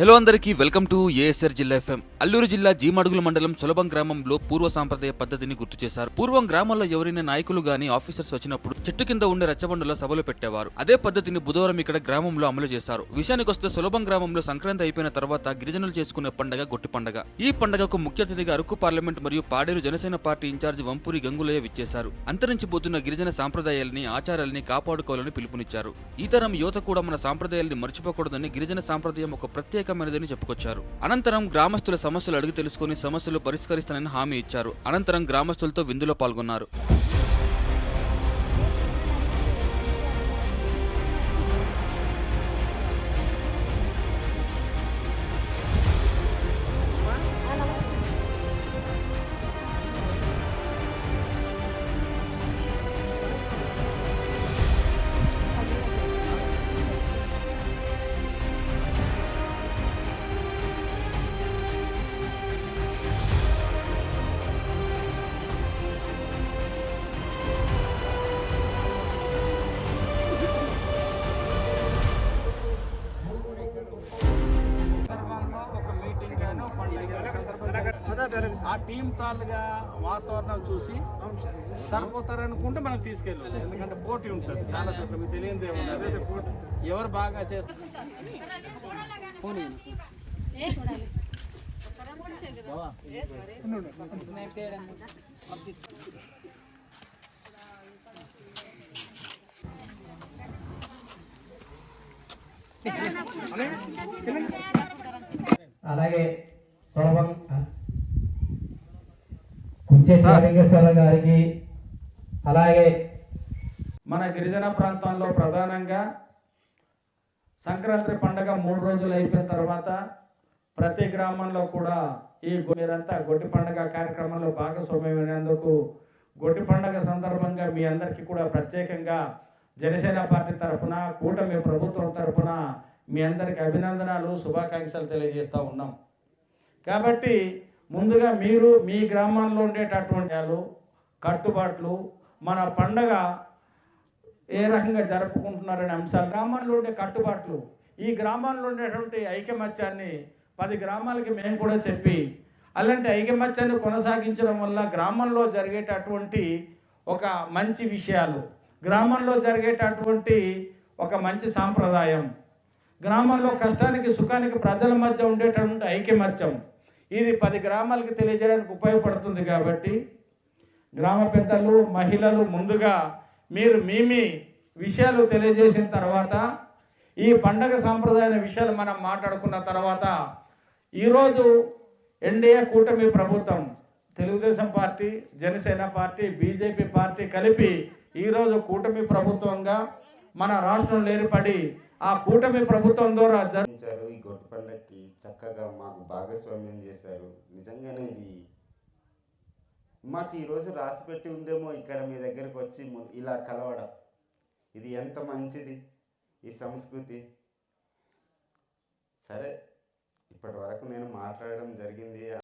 Hello అందరికీ welcome to ASR జిల్లా FM. Alluri జిల్లా జీమడుగుల మండలం సులభం గ్రామంలో పూర్వ సాంప్రదాయ పద్ధతిని గుర్తు చేశారు. పూర్వం గ్రామంలో ఎవరైనా నాయకులు గాని ఆఫీసర్స్ వచ్చినప్పుడు చెట్టు కింద ఉండే రచ్చబండలో సభలు పెట్టేవారు. అదే పద్ధతిని బుధవారం ఇక్కడ గ్రామంలో అమలు చేశారు. విషయానికి వస్తే సులభం గ్రామంలో సంక్రాంతి అయిపోయిన తర్వాత గిరిజనులు చేసుకునే పండగ గొట్టి పండగ. ఈ పండగకు ముఖ్య అతిథిగా అరకు పార్లమెంట్ మరియు పాడేరు జనసేన పార్టీ ఇన్ఛార్జి వంపూరి గంగులయ్య విచ్చేశారు. అంతరించిపోతున్న గిరిజన సాంప్రదాయాల్ని ఆచారాల్ని కాపాడుకోవాలని పిలుపునిచ్చారు. ఈ తరం యువత కూడా మన సాంప్రదాయాల్ని మర్చిపోకూడదని గిరిజన సాంప్రదాయం ఒక ప్రత్యేకమైనదని చెప్పుకొచ్చారు. అనంతరం గ్రామస్తుల సమస్యలు అడిగి తెలుసుకుని సమస్యలు పరిష్కరిస్తానని హామీ ఇచ్చారు. అనంతరం గ్రామస్తులతో విందులో పాల్గొన్నారు. ఆ టీం తాలుగా వాతావరణం చూసి సరిపోతారు అనుకుంటే మనం తీసుకెళ్ళాలి ఎందుకంటే పోటీ ఉంటుంది. చాలా చోట్ల మీకు తెలియదు ఏముంది అదే పోటీ. ఎవరు బాగా చేస్తారు అలాగే సులభం కుంచె శివలింగేశ్వర గారికి అలాగే మన గిరిజన ప్రాంతాల్లో ప్రధానంగా సంక్రాంతి పండగ మూడు రోజులు అయిపోయిన తర్వాత ప్రతి గ్రామంలో కూడా ఈ మీరంతా గొట్టి పండగ కార్యక్రమంలో భాగస్వామ్యమైనందుకు గొట్టి పండగ సందర్భంగా మీ అందరికీ కూడా ప్రత్యేకంగా జనసేన పార్టీ తరఫున కూటమి ప్రభుత్వం తరఫున మీ అందరికీ అభినందనాలు శుభాకాంక్షలు తెలియజేస్తూ ఉన్నాం. కాబట్టి ముందుగా మీరు మీ గ్రామాల్లో ఉండేటటువంటి కట్టుబాట్లు మన పండగ ఏ రకంగా జరుపుకుంటున్నారనే అంశాలు. గ్రామాల్లో ఉండే కట్టుబాట్లు ఈ గ్రామాల్లో ఉండేటువంటి ఐకమత్యాన్ని పది గ్రామాలకి మేము కూడా చెప్పి అలాంటి ఐకమత్యాన్ని కొనసాగించడం వల్ల గ్రామంలో జరిగేటటువంటి ఒక మంచి విషయాలు గ్రామంలో జరిగేటటువంటి ఒక మంచి సాంప్రదాయం గ్రామంలో కష్టానికి సుఖానికి ప్రజల మధ్య ఉండేటటువంటి ఐకమత్యం ఇది పది గ్రామాలకి తెలియజేయడానికి ఉపయోగపడుతుంది కాబట్టి గ్రామ పెద్దలు మహిళలు ముందుగా మీరు మీ విషయాలు తెలియజేసిన తర్వాత ఈ పండగ సాంప్రదాయ విషయాలు మనం మాట్లాడుకున్న తర్వాత ఈరోజు ఎన్డీఏ కూటమి ప్రభుత్వం Telugu Desam party Janasena party BJP party కలిపి ఈరోజు కూటమి ప్రభుత్వంగా మన రాష్ట్రంలో ఏర్పడి ఆ కూటమి ప్రభుత్వం ద్వారా జరిగించారు ఈ గొడ్డు పండగకి చక్కగా మాకు భాగస్వామ్యం చేశారు. నిజంగానే ఇది మాకు ఈరోజు రాసి పెట్టి ఉందేమో ఇక్కడ మీ దగ్గరకు వచ్చి ము- ఇలా కలవడం. ఇది ఎంత మంచిది ఈ సంస్కృతి. సరే ఇప్పటి వరకు నేను మాట్లాడడం జరిగింది.